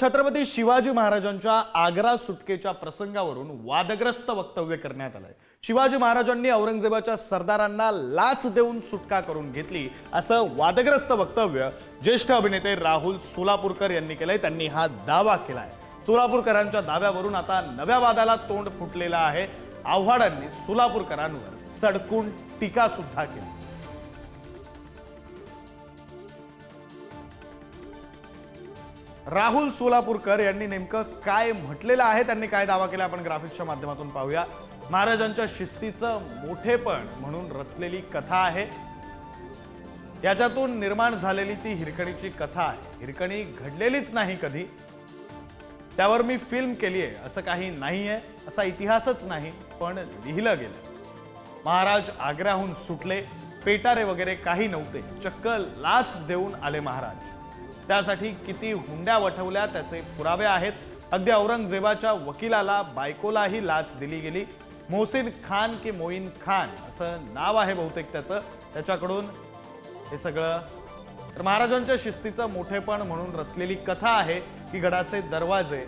छत्रपती शिवाजी महाराजांच्या आग्रा सुटकेच्या प्रसंगावरून वादग्रस्त वक्तव्य करण्यात आलंय. शिवाजी महाराजांनी औरंगजेबाच्या सरदारांना लाच देऊन सुटका करून घेतली असं वादग्रस्त वक्तव्य ज्येष्ठ अभिनेते राहुल सोलापूरकर यांनी केलंय. त्यांनी हा दावा केलाय. सोलापूरकरांच्या दाव्यावरून आता नव्या वादाला तोंड फुटलेलं आहे. आव्हाडांनी सोलापूरकरांवर सडकून टीका सुद्धा केली. राहुल सोलापूरकर यांनी नेमकं काय म्हटलेलं आहे? त्यांनी काय दावा केला? आपण ग्राफिक्सच्या माध्यमातून पाहूया. महाराजांच्या शिस्तीचं मोठेपण म्हणून रचलेली कथा आहे. याच्यातून निर्माण झालेली ती हिरकणीची कथा आहे. हिरकणी घडलेलीच नाही कधी. त्यावर मी फिल्म केली आहे असं काही नाही आहे असा इतिहासच नाही पण लिहिलं गेलं. महाराज आग्र्याहून सुटले. पेटारे वगैरे काही नव्हते. चक्क लाच देऊन आले महाराज. त्यासाठी किती हुंड्या वठवल्या त्याचे पुरावे आहेत. अगदी औरंगजेबाच्या वकिलाला बायकोलाही लाच दिली गेली. मोहसिन खान की मोईन खान असं नाव आहे बहुतेक त्याचं. त्याच्याकडून हे सगळं. तर महाराजांच्या शिस्तीचं मोठेपण म्हणून रचलेली कथा आहे की गडाचे दरवाजे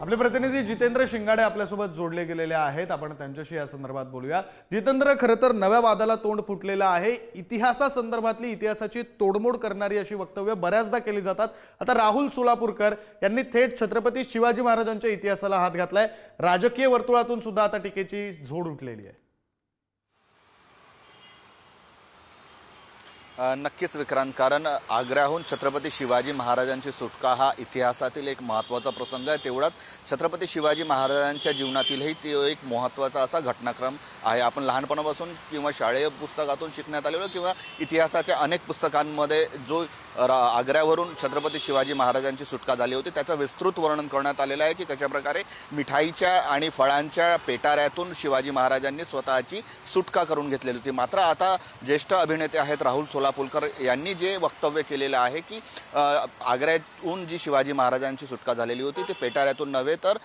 आपले प्रतिनिधी जितेंद्र शिंगाडे आपल्यासोबत जोडले गेलेले आहेत. आपण त्यांच्याशी या संदर्भात बोलूया. जितेंद्र खरं तर नव्या वादाला तोंड फुटलेलं आहे. इतिहासासंदर्भातली इतिहासाची तोडमोड करणारी अशी वक्तव्य बऱ्याचदा केली जातात. आता राहुल सोलापूरकर यांनी थेट छत्रपती शिवाजी महाराजांच्या इतिहासाला हात घातलाय. राजकीय वर्तुळातून सुद्धा आता टीकेची झोड उठलेली आहे. नक्कीच विक्रांत कारण आग्र्याहून छत्रपती शिवाजी महाराजांची सुटका हा इतिहासातील एक महत्त्वाचा प्रसंग आहे. तेवढाच छत्रपती शिवाजी महाराजांच्या जीवनातीलही तो एक महत्त्वाचा असा घटनाक्रम आहे. आपण लहानपणापासून किंवा शाळेय पुस्तकातून शिकण्यात आलेलो किंवा इतिहासाच्या अनेक पुस्तकांमध्ये जो रा- आग्र्यावरून छत्रपती शिवाजी महाराजांची सुटका झाली होती त्याचं विस्तृत वर्णन करण्यात आलेलं आहे की कशाप्रकारे मिठाईच्या आणि फळांच्या पेटाऱ्यातून शिवाजी महाराजांनी स्वतःची सुटका करून घेतलेली होती. मात्र आता ज्येष्ठ अभिनेते आहेत राहुल सोला सोलापूरकर यांनी जे वक्तव्य केलेलं आहे की आग्र्यातून जी शिवाजी महाराजांची सुटका झालेली होती ती पेटाऱ्यातून नव्हे तर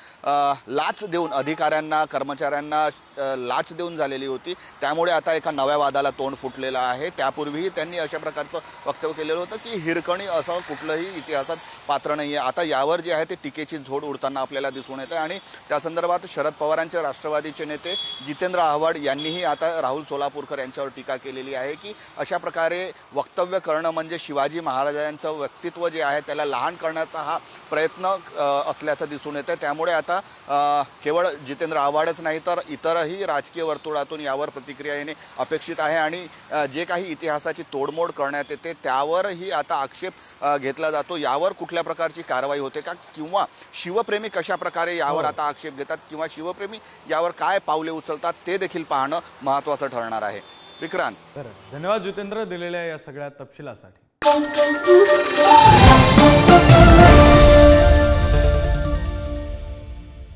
लाच देऊन अधिकाऱ्यांना कर्मचाऱ्यांना लाच देऊन झालेली होती. त्यामुळे आता एका नव्या वादाला तोंड फुटलेलं आहे. त्यापूर्वीही त्यांनी अशा प्रकारचं वक्तव्य केलेलं होतं की हिरकणी असं कुठलंही इतिहासात पात्र नाही आहे आता यावर जे आहे ते टीकेची झोड उडताना आपल्याला दिसून येते आणि त्या संदर्भात शरद पवारांचे राष्ट्रवादीचे नेते जितेंद्र आव्हाड यांनीही आता राहुल सोलापूरकर यांच्यावर टीका केलेली आहे की अशा प्रकारे वक्तव्य करणं म्हणजे शिवाजी महाराजांचं व्यक्तित्व जे आहे त्याला लहान करण्याचा हा प्रयत्न असल्याचं दिसून येतं त्यामुळे आता केवळ जितेंद्र आव्हाडच नाही तर इतरही राजकीय वर्तुळातून यावर प्रतिक्रिया येणे अपेक्षित आहे आणि जे काही इतिहासाची तोडमोड करण्यात येते त्यावरही आता आक्षेप घेतला जातो. यावर कुठल्या प्रकारची कारवाई होते का? किंवा शिवप्रेमी कशा प्रकारे यावर आता आक्षेप घेतात? किंवा शिवप्रेमी यावर काय पावले उचलतात? ते देखील पाहणं महत्त्वाचं ठरणार आहे. विक्रांत. धन्यवाद जितेंद्र दिलेल्या या सगळ्या तपशिलासाठी.